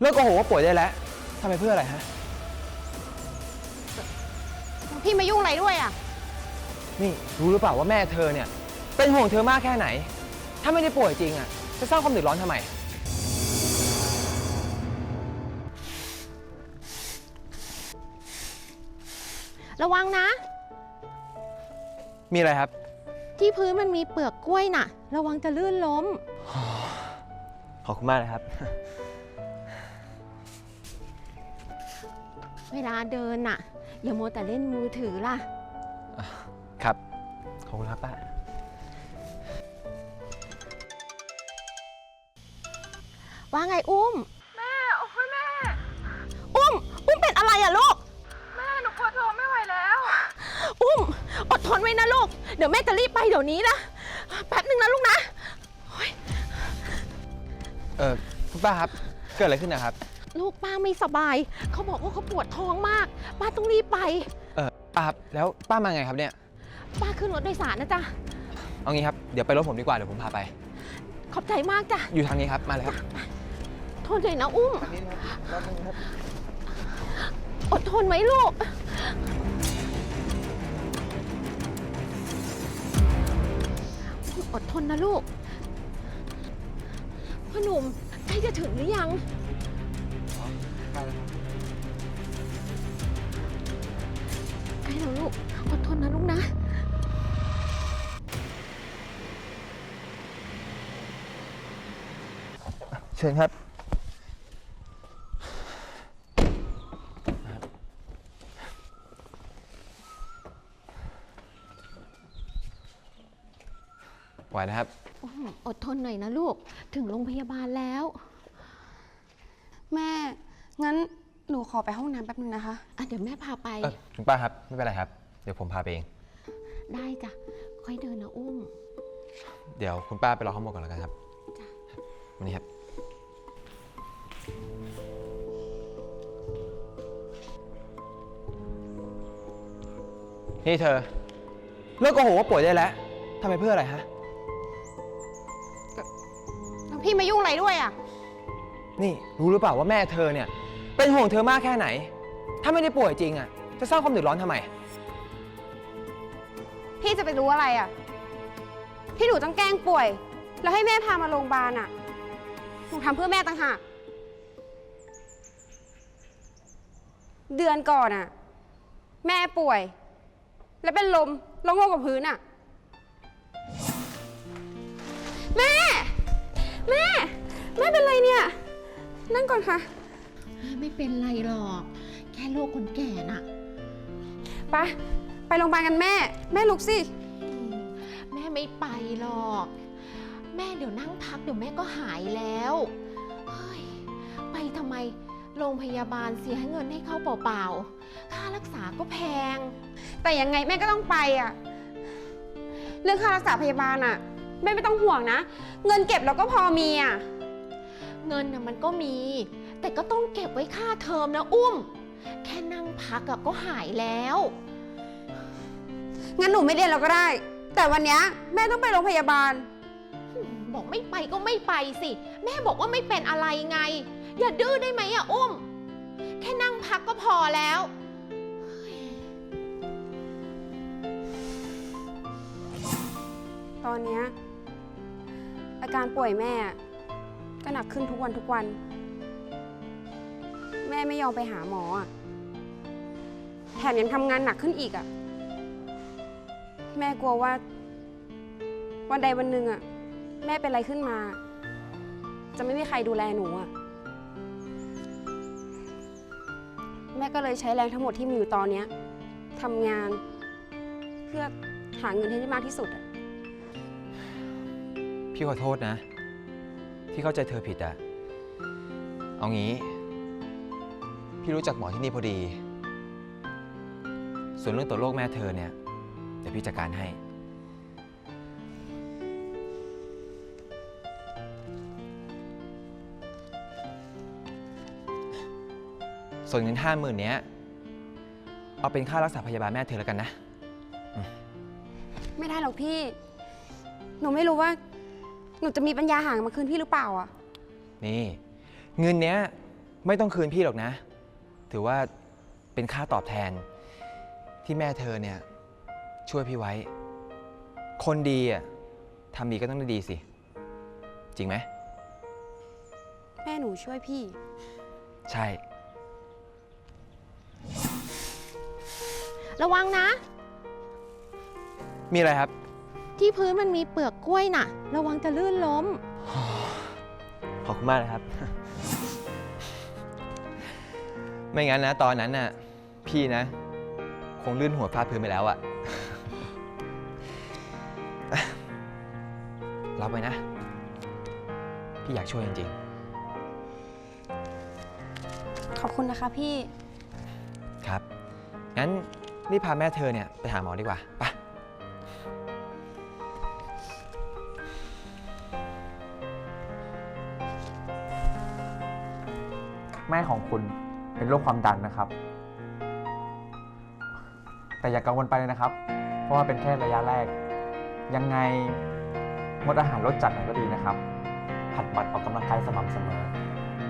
เลิกโกหกว่าป่วยได้แล้วทำไปเพื่ออะไรฮะ พี่มายุ่งอะไรด้วยอะ นี่รู้หรือเปล่าว่าแม่เธอเนี่ย เป็นห่วงเธอมากแค่ไหน ถ้าไม่ได้ป่วยจริงอะ จะสร้างความเดือดร้อนทำไม ระวังนะ มีอะไรครับ ที่พื้นมันมีเปลือกกล้วยน่ะ ระวังจะลื่นล้ม ขอบคุณมากเลยครับ เวลาเดินน่ะ อย่ามัวแต่เล่นมือถือล่ะ ครับ ขอบคุณครับป้า ว่าไงอุ้ม แม่ โอ้ยแม่ อุ้ม อุ้มเป็นอะไรอะลูก แม่หนูปวดท้องไม่ไหวแล้ว อุ้ม อดทนไว้นะลูก เดี๋ยวแม่จะรีบไปเดี๋ยวนี้นะ แป๊บหนึ่งนะลูกนะ เออคุณป้าครับ เกิดอะไรขึ้นนะครับ ลูกป้าไม่สบาย เขาบอกว่าเขาปวดท้องมาก ป้าต้องรีบไป เออป้าครับแล้วป้ามาไงครับเนี่ย ป้าขึ้นรถโดยสารนะจ๊ะ เอางี้ครับ เดี๋ยวไปรถผมดีกว่า เดี๋ยวผมพาไป ขอบใจมากจ้ะ อยู่ทางนี้ครับ มาเลยครับทนเลยนะอุ้มทางนี้นะครับรถนึงครับอดทนไว้ลูก อดทนนะลูกพ่อหนุ่มใกล้จะถึงหรือยัง ใกล้แล้วลูก อดทนนะลูกนะ เชิญครับ ไหวนะครับ อดทนหน่อยนะลูก ถึงโรงพยาบาลแล้ว แม่ งั้นหนูขอไปห้องน้ำแป๊บนึงนะคะ อะเดี๋ยวแม่พาไป เออคุณป้าครับ ไม่เป็นไรครับ เดี๋ยวผมพาไปเอง ได้จ้ะ ค่อยเดินนะอุ้ม เดี๋ยวคุณป้าไปรอข้างบนก่อนแล้วกันครับจ้ะ วันนี้ครับ นี่เธอ เลิกโกหกว่าป่วยได้แล้วทำไปเพื่ออะไรฮะ แล้วพี่มายุ่งอะไรด้วยอะ นี่รู้หรือเปล่าว่าแม่เธอเนี่ย เป็นห่วงเธอมากแค่ไหน ถ้าไม่ได้ป่วยจริงอะ จะสร้างความเดือดร้อนทำไม พี่จะไปรู้อะไรอะ ที่หนูต้องแกล้งป่วย แล้วให้แม่พามาโรงพยาบาลอะ หนูทำเพื่อแม่ต่างหาก เดือนก่อนอะ แม่ป่วย แล้วเป็นลมล้มลงกับพื้นอะ แม่ แม่ แม่เป็นไรเนี่ย นั่งก่อนค่ะ ไม่เป็นไรหรอก แค่โรคคนแก่น่ะ ไป ไปโรงพยาบาลกันแม่ แม่ลุกสิอืมแม่ไม่ไปหรอก แม่เดี๋ยวนั่งพักเดี๋ยวแม่ก็หายแล้วเฮ้ยไปทำไมโรงพยาบาลเสียเงินให้เขาเปล่าๆ ค่ารักษาก็แพง แต่ยังไงแม่ก็ต้องไปอะเรื่องค่ารักษาพยาบาลอะแม่ไม่ต้องห่วงนะ เงินเก็บเราก็พอมีอะเงินน่ะมันก็มี แต่ก็ต้องเก็บไว้ค่าเทอมนะอุ้ม แค่นั่งพักอะก็หายแล้ว งั้นหนูไม่เรียนเราก็ได้ แต่วันเนี้ยแม่ต้องไปโรงพยาบาล บอกไม่ไปก็ไม่ไปสิ แม่บอกว่าไม่เป็นอะไรไง อย่าดื้อได้ไหมอะอุ้ม แค่นั่งพักก็พอแล้ว ตอนเนี้ยอาการป่วยแม่ ก็หนักขึ้นทุกวันทุกวันแม่ไม่ยอมไปหาหมออะแถมยังทำงานหนักขึ้นอีกอะแม่กลัวว่า วันใดวันหนึ่งอะแม่เป็นอะไรขึ้นมา จะไม่มีใครดูแลหนูอะแม่ก็เลยใช้แรงทั้งหมดที่มีอยู่ตอนเนี้ยทำงาน เพื่อหาเงินให้ได้มากที่สุดอะพี่ขอโทษนะ ที่เข้าใจเธอผิดอะเอางี้ พี่รู้จักหมอที่นี่พอดี ส่วนเรื่องตัวจโรคแม่เธอเนี่ย เดี๋ยวพี่จัดการให้ ส่วนเงินห้าหมื่นเนี้ย เอาเป็นค่ารักษาพยาบาลแม่เธอแล้วกันนะ ไม่ได้หรอกพี่ หนูไม่รู้ว่า หนูจะมีปัญญาหามาคืนพี่หรือเปล่าอะ นี่ เงินเนี้ย ไม่ต้องคืนพี่หรอกนะ ถือว่าเป็นค่าตอบแทน ที่แม่เธอเนี่ยช่วยพี่ไว้ คนดีอะทำดีก็ต้องได้ดีสิ จริงไหม แม่หนูช่วยพี่ ใช่ ระวังนะ มีอะไรครับ ที่พื้นมันมีเปลือกกล้วยน่ะ ระวังจะลื่นล้ม ขอบคุณมากนะครับ ไม่งั้นนะ ตอนนั้นน่ะ พี่นะ คงลื่นหัวฟาดพื้นไปแล้วอะรับไปนะ พี่อยากช่วยจริงขอบคุณนะคะพี่ ๆ ครับ งั้นรีบพาแม่เธอเนี่ยไปหาหมอดีกว่าไปะแม่ของคุณ เป็นโรคความดันนะครับ แต่อย่ากังวลไปเลยนะครับ เพราะว่าเป็นแค่ระยะแรก ยังไงงดอาหารลดจัดหน่อยก็ดีนะครับหัดหมัดออกกำลังกายสม่ำเสมอ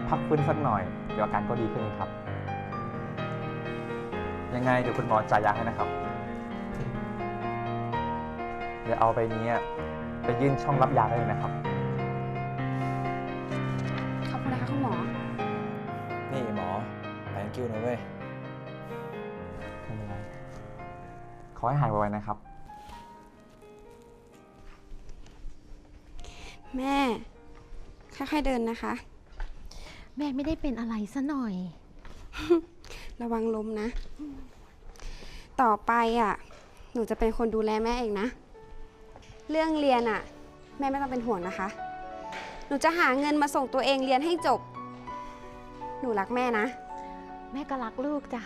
พักฟื้นสักหน่อย เดี๋ยวอาการก็ดีขึ้นเองครับ ยังไงเดี๋ยวคุณหมอจ่ายยาให้นะครับ เดี๋ยวเอาไปนี้ไปยื่นช่องรับยาได้เลยนะครับ thank you นะเว้ยไม่เป็นไรขอให้หายไวๆนะครับ แม่ ค่อยๆเดินนะคะ แม่ไม่ได้เป็นอะไรซะหน่อย ระวังล้มนะ ต่อไปอะ หนูจะเป็นคนดูแลแม่เองนะ เรื่องเรียนอะ แม่ไม่ต้องเป็นห่วงนะคะ หนูจะหาเงินมาส่งตัวเองเรียนให้จบ หนูรักแม่นะ แม่ก็รักลูกจ้ะ